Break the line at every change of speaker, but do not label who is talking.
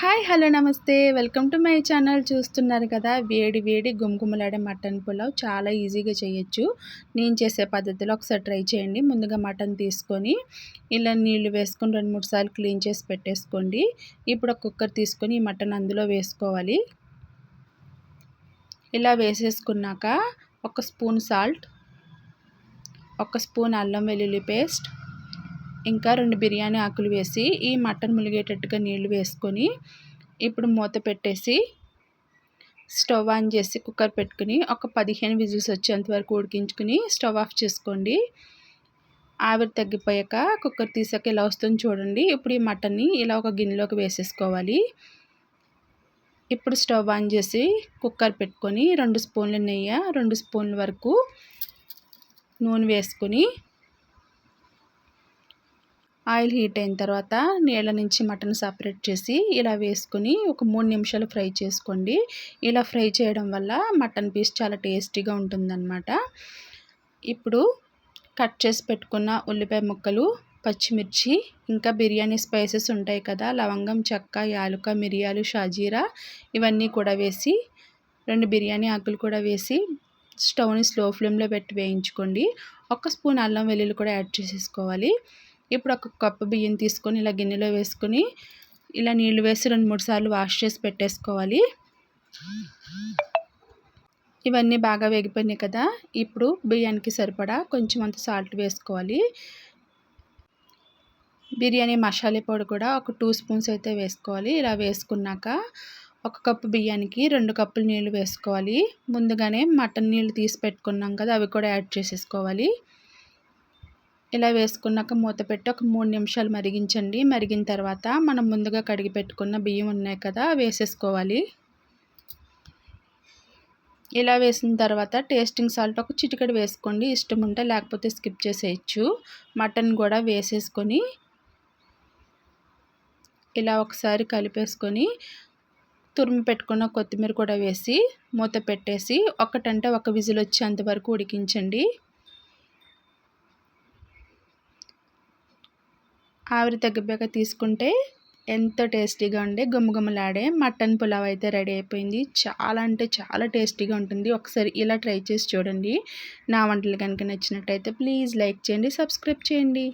Hi hello నమస్తే. Welcome to my channel. చూస్తున్నారు కదా వేడి వేడి గుమ్గుమలాడే మటన్ పులావ్. చాలా ఈజీగా చేయొచ్చు. నేను చేసే పద్ధతిలో ఒకసారి ట్రై చేయండి. ముందుగా మటన్ తీసుకొని ఇలా నీళ్ళు వేసుకొని రెండు మూడు సార్లు క్లీన్ చేసి పెట్టేసుకోండి. ఇప్పుడు ఒక కుక్కర్ తీసుకొని ఈ మటన్ అందులో వేసుకోవాలి. ఇలా వేసేసుకున్నాక ఒక స్పూన్ సాల్ట్ ఒక స్పూన్ అల్లం వెల్లుల్లి పేస్ట్ ఇంకా రెండు బిర్యానీ ఆకులు వేసి ఈ మటన్ ములిగేటట్టుగా నీళ్ళు వేసుకొని ఇప్పుడు మూత పెట్టేసి స్టవ్ ఆన్ చేసి కుక్కర్ పెట్టుకుని ఒక పదిహేను విజిల్స్ వచ్చేంత వరకు ఉడికించుకుని స్టవ్ ఆఫ్ చేసుకోండి. ఆవిరి తగ్గిపోయాక కుక్కర్ తీసాక ఇలా వస్తుంది చూడండి. ఇప్పుడు ఈ మటన్ని ఇలా ఒక గిన్నెలోకి వేసేసుకోవాలి. ఇప్పుడు స్టవ్ ఆన్ చేసి కుక్కర్ పెట్టుకొని రెండు స్పూన్ల నెయ్యి రెండు స్పూన్ల వరకు నూనె వేసుకొని ఆయిల్ హీట్ అయిన తర్వాత నీళ్ళ నుంచి మటన్ సపరేట్ చేసి ఇలా వేసుకొని ఒక మూడు నిమిషాలు ఫ్రై చేసుకోండి. ఇలా ఫ్రై చేయడం వల్ల మటన్ పీస్ చాలా టేస్టీగా ఉంటుందన్నమాట. ఇప్పుడు కట్ చేసి పెట్టుకున్న ఉల్లిపాయ ముక్కలు పచ్చిమిర్చి ఇంకా బిర్యానీ స్పైసెస్ ఉంటాయి కదా లవంగం చెక్క యాలుక మిరియాలు షాజీరా ఇవన్నీ కూడా వేసి రెండు బిర్యానీ ఆకులు కూడా వేసి స్టవ్ని స్లో ఫ్లేమ్లో పెట్టి వేయించుకోండి. ఒక స్పూన్ అల్లం వెల్లుల్లి కూడా యాడ్ చేసేసుకోవాలి. ఇప్పుడు ఒక కప్పు బియ్యం తీసుకొని ఇలా గిన్నెలో వేసుకొని ఇలా నీళ్ళు వేసి రెండు మూడు సార్లు వాష్ చేసి పెట్టేసుకోవాలి. ఇవన్నీ బాగా వేగిపోయినాయి కదా. ఇప్పుడు బియ్యానికి సరిపడా కొంచెం అంత సాల్ట్ వేసుకోవాలి. బిర్యానీ మసాలా పొడి కూడా ఒక టూ స్పూన్స్ అయితే వేసుకోవాలి. ఇలా వేసుకున్నాక ఒక కప్పు బియ్యానికి రెండు కప్పులు నీళ్ళు వేసుకోవాలి. ముందుగానే మటన్ నీళ్ళు తీసి పెట్టుకున్నాం కదా అవి కూడా యాడ్ చేసేసుకోవాలి. ఇలా వేసుకున్నాక మూత పెట్టి ఒక మూడు నిమిషాలు మరిగించండి. మరిగిన తర్వాత మనం ముందుగా కడిగి పెట్టుకున్న బియ్యం ఉన్నాయి కదా వేసేసుకోవాలి. ఇలా వేసిన తర్వాత టేస్టింగ్ సాల్ట్ ఒక చిటికెడు వేసుకోండి. ఇష్టం ఉంటే లేకపోతే స్కిప్ చేసేయచ్చు. మటన్ కూడా వేసేసుకొని ఇలా ఒకసారి కలిపేసుకొని తురిమి పెట్టుకున్న కొత్తిమీర కూడా వేసి మూత పెట్టేసి ఒకటంటే ఒక విజిల్ వచ్చేంత వరకు ఉడికించండి. ఆవిరి తగ్గిపోయాక తీసుకుంటే ఎంతో టేస్టీగా ఉండే గుమ్మగుమ్మలాడే మటన్ పులావ్ అయితే రెడీ అయిపోయింది. చాలా అంటే చాలా టేస్టీగా ఉంటుంది. ఒకసారి ఇలా ట్రై చేసి చూడండి. నా వంటలు కనుక నచ్చినట్టయితే ప్లీజ్ లైక్ చేయండి సబ్స్క్రైబ్ చేయండి.